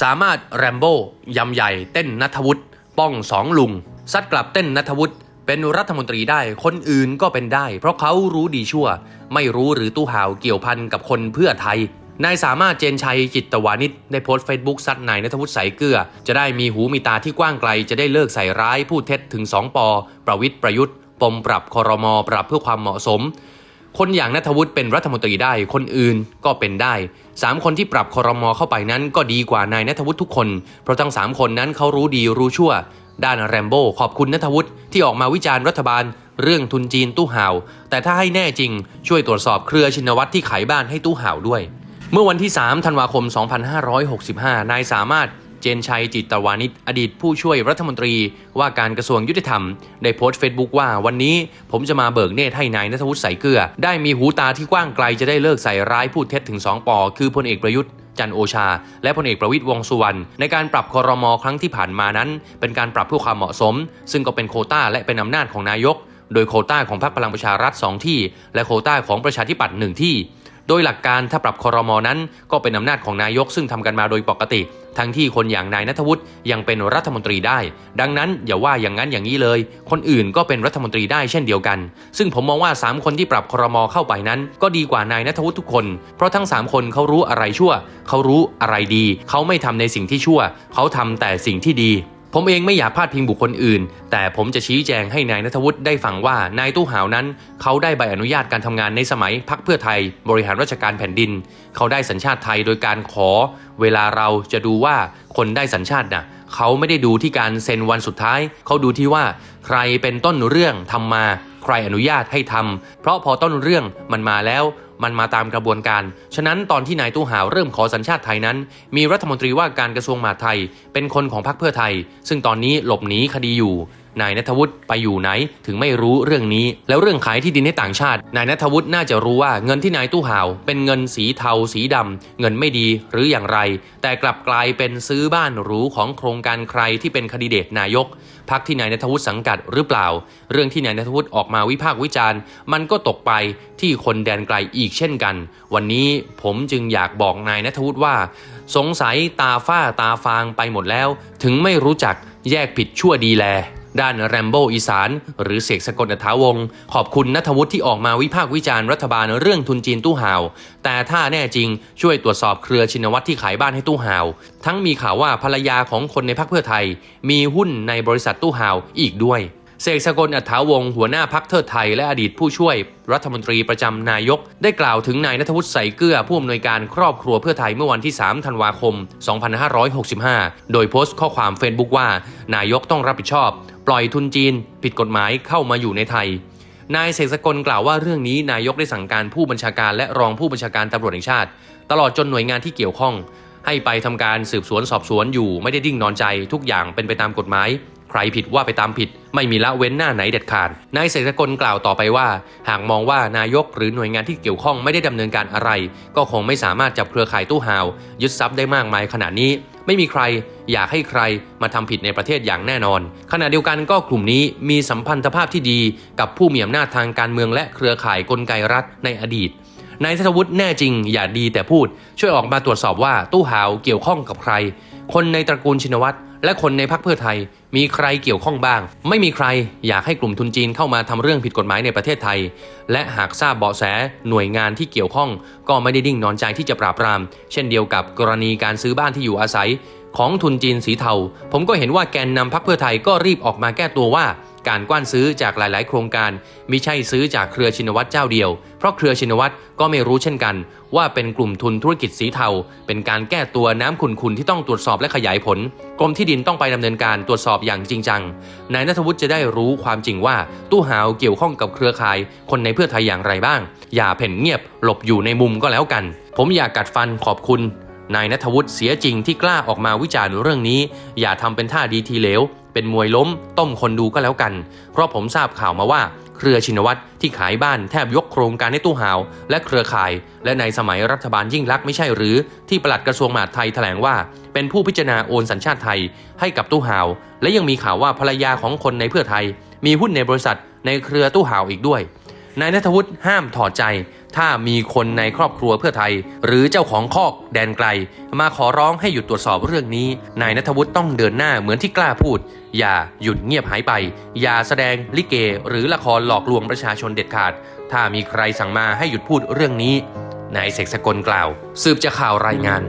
สามารถแรมโบ้ยำใหญ่เต้นนัทวุฒิป้องสองลุงซัดกลับเต้นนัทวุฒิเป็นรัฐมนตรีได้คนอื่นก็เป็นได้ เพราะเขารู้ดีชั่ว ไม่รู้หรือตู้ห่าวเกี่ยวพันกับคนเพื่อไทยนายสามารถเจนชัยจิตตวานิชได้โพสต์เฟซบุ๊กซัดนายนัทวุฒิใสเกลือ จะได้มีหูมีตาที่กว้างไกล จะได้เลิกใส่ร้าย พูดเท็จถึง 2 ปอ ประวิทย์ประยุทธ์ ปมปรับคอรมอปรับเพื่อความเหมาะสม คนอย่างนัทวุฒิเป็นรัฐมนตรีได้ คนอื่นก็เป็นได้ 3 คนที่ปรับคอรมอเข้าไปนั้นก็ดีกว่านายนัทวุฒิทุกคน เพราะทั้ง 3 คนนั้นเขารู้ดีรู้ชั่ว ด้านแรมโบ้ขอบคุณนัทวุฒิที่ออกมาวิจารณ์รัฐบาล เรื่องทุนจีนตู้ห่าว แต่ถ้าให้แน่จริง ช่วยตรวจสอบเครือชินวัตรที่ขายบ้านให้ตู้ห่าวด้วย เมื่อวันที่ 3 ธันวาคม 2565 นายสามารถ เจนชัยจิตวานิชอดีตผู้ช่วยรัฐมนตรีว่าการกระทรวงยุติธรรม ได้โพสต์เฟซบุ๊กว่าวันนี้ผมจะมาเบิกเนตรให้นายนัทวุฒิใสเกลือ ได้มีหูตาที่กว้างไกลจะได้เลิกใส่ร้ายพูดเท็จถึง 2ปอคือพลเอกประยุทธ์จันโอชา และพลเอกประวิตยวงสุวรรณในการปรับคอรมอครั้งที่ผ่านมานั้น เป็นการปรับเพื่อความเหมาะสม ซึ่งก็เป็นโคต้าและเป็นอำนาจของนายก โดยโคต้าของพรรคพลังประชารัฐสองที่ และโคต้าของประชาธิปัตย์หนึ่งที่ โดยหลักการถ้าปรับคอรมอนั้น ก็เป็นอำนาจของนายกซึ่งทำกันมาโดยปกติ ทั้งที่คนอย่างนายนัทวุฒิยังเป็นรัฐมนตรีได้ ดังนั้นอย่าว่าอย่างนั้นอย่างนี้เลย คนอื่นก็เป็นรัฐมนตรีได้เช่นเดียวกัน ซึ่งผมมองว่า 3 คนที่ปรับคอรมอเข้าไปนั้น ก็ดีกว่านายนัทวุฒิทุกคน เพราะทั้ง 3 คนเขารู้อะไรชั่ว เขารู้อะไรดี เขาไม่ทำในสิ่งที่ชั่ว เขาทำแต่สิ่งที่ดี ผมเองไม่อยากพาดพิงบุคคลอื่น แต่ผมจะชี้แจงให้นายนัทวุฒิได้ฟังว่านายตู้หาวนั้น เขาได้ใบอนุญาตการทำงานในสมัยพักเพื่อไทย บริหารราชการแผ่นดิน เขาได้สัญชาติไทยโดยการขอ เวลาเราจะดูว่าคนได้สัญชาติน่ะเขาไม่ได้ดูที่การเซ็นวันสุดท้าย เขาดูที่ว่า ใครเป็นต้นเรื่องทำมา ใครอนุญาตให้ทำเพราะพอต้นเรื่องมันมาแล้ว มันมาตามกระบวนการ ฉะนั้นตอนที่นายตู้หาวเริ่มขอสัญชาติไทยนั้น มีรัฐมนตรีว่าการกระทรวงมหาดไทย เป็นคนของพรรคเพื่อไทย ซึ่งตอนนี้หลบหนีคดีอยู่ นายนัทวุฒิไปอยู่ไหนถึงไม่รู้เรื่องนี้ แล้วเรื่องขายที่ดินให้ต่างชาติ นายนัทวุฒิน่าจะรู้ว่าเงินที่นายตู้ห่าว เป็นเงินสีเทาสีดำเงินไม่ดีหรืออย่างไร แต่กลับกลายเป็นซื้อบ้านหรูของโครงการใครที่เป็นคดีเดตนายกพักที่นายนัทวุฒิสังกัดหรือเปล่า เรื่องที่นายนัทวุฒิออกมาวิพากษ์วิจารณ์ มันก็ตกไปที่คนแดนไกลอีกเช่นกัน วันนี้ผมจึงอยากบอกนายนัทวุฒิว่า สงสัยตาฝ้าตาฟางไปหมดแล้ว ถึงไม่รู้จักแยกผิดชั่วดีแล ด้านแรมโบ้อีสาน หรือเสกสกลอัฐาวง ขอบคุณนัทวุฒิที่ออกมาวิพากษ์วิจารณ์รัฐบาลเรื่องทุนจีนตู้ห่าว แต่ถ้าแน่จริงช่วยตรวจสอบเครือชินวัตรที่ขายบ้านให้ตู้ห่าว ทั้งมีข่าวว่าภรรยาของคนในพรรคเพื่อไทย มีหุ้นในบริษัทตู้ห่าวอีกด้วยเสกสกลอัฐาวงศ์หัวหน้าพักเทิดไทยและอดีตผู้ช่วย รัฐมนตรีประจำนายก ได้กล่าวถึงนายนัทวุฒิใสเกลือผู้อำนวยการครอบครัวเพื่อไทยเมื่อวันที่ 3 ธันวาคม 2565 โดยโพสต์ข้อความเฟซบุ๊กว่า นายกต้องรับผิดชอบ ปล่อยทุนจีน ผิดกฎหมายเข้ามาอยู่ในไทย นายเสกสกลกล่าวว่าเรื่องนี้นายกได้สั่งการผู้บัญชาการและรองผู้บัญชาการตำรวจแห่งชาติ ตลอดจนหน่วยงานที่เกี่ยวข้อง ให้ไปทำการสืบสวนสอบสวนอยู่ไม่ได้ดิ้งนอนใจ ทุกอย่างเป็นไปตามกฎหมายใครผิดว่าไปตามผิด ไม่มีละเว้นหน้าไหนเด็ดขาด นายเสกสกลกล่าวต่อไปว่า หากมองว่านายกหรือหน่วยงานที่เกี่ยวข้องไม่ได้ดำเนินการอะไร ก็คงไม่สามารถจับเครือข่ายตู้ห่าว ยึดทรัพย์ได้มากมายขนาดนี้ ไม่มีใครอยากให้ใครมาทำผิดในประเทศอย่างแน่นอน ขณะเดียวกันก็กลุ่มนี้มีสัมพันธภาพที่ดีกับผู้มีอำนาจทางการเมืองและเครือข่ายกลไกรัฐในอดีต นายธนวุฒิแน่จริงอย่าดีแต่พูด ช่วยออกมาตรวจสอบว่าตู้หาวเกี่ยวข้องกับใคร คนในตระกูลชินวัตรและคนในพรรคเพื่อไทย มีใครเกี่ยวข้องบ้าง ไม่มีใครอยากให้กลุ่มทุนจีนเข้ามาทำเรื่องผิดกฎหมายในประเทศไทย และหากทราบเบาะแสหน่วยงานที่เกี่ยวข้อง ก็ไม่ได้ดิ้งนอนใจที่จะปราบปราม เช่นเดียวกับกรณีการซื้อบ้านที่อยู่อาศัย ของทุนจีนสีเทา ผมก็เห็นว่าแกนนำพรรคเพื่อไทยก็รีบออกมาแก้ตัวว่าการกว้านซื้อจากหลาย ๆ โครงการมิใช่ซื้อจากเครือชินวัตรเจ้าเดียว เพราะเครือชินวัตรก็ไม่รู้เช่นกัน ว่าเป็นกลุ่มทุนธุรกิจสีเทา เป็นการแก้ตัวน้ำขุนๆที่ต้องตรวจสอบและขยายผล กรมที่ดินต้องไปดำเนินการตรวจสอบอย่างจริงจัง นายนัทวุฒิจะได้รู้ความจริงว่าตู้หาวเกี่ยวข้องกับเครือข่าย คนในเพื่อไทยอย่างไรบ้าง อย่าเพ่นเงียบ หลบอยู่ในมุมก็แล้วกัน ผมอยากกัดฟันขอบคุณนายนัทวุฒิเสียจริงที่กล้าออกมาวิจารณ์เรื่องนี้ อย่าทำเป็นท่าดีทีเหลว เป็นมวยล้ม ต้มคนดูก็แล้วกัน เพราะผมทราบข่าวมาว่า เครือชินวัตรที่ขายบ้านแทบยกโครงการให้ตู้หาว และเครือข่าย และในสมัยรัฐบาลยิ่งลักษณ์ไม่ใช่หรือที่ปลัดกระทรวงมหาดไทยแถลงว่า เป็นผู้พิจารณาโอนสัญชาติไทยให้กับตู้หาว และยังมีข่าวว่าภรรยาของคนในเพื่อไทย มีหุ้นในบริษัทในเครือตู้หาวอีกด้วยนายนัทวุฒิห้ามถอดใจ ถ้ามีคนในครอบครัวเพื่อไทย หรือเจ้าของคอกแดนไกล มาขอร้องให้หยุดตรวจสอบเรื่องนี้ นายนัทวุฒิต้องเดินหน้าเหมือนที่กล้าพูด อย่าหยุดเงียบหายไป อย่าแสดงลิเก หรือละครหลอกลวงประชาชนเด็ดขาด ถ้ามีใครสั่งมาให้หยุดพูดเรื่องนี้นายเสกสกลกล่าว สืบจากข่าวรายงาน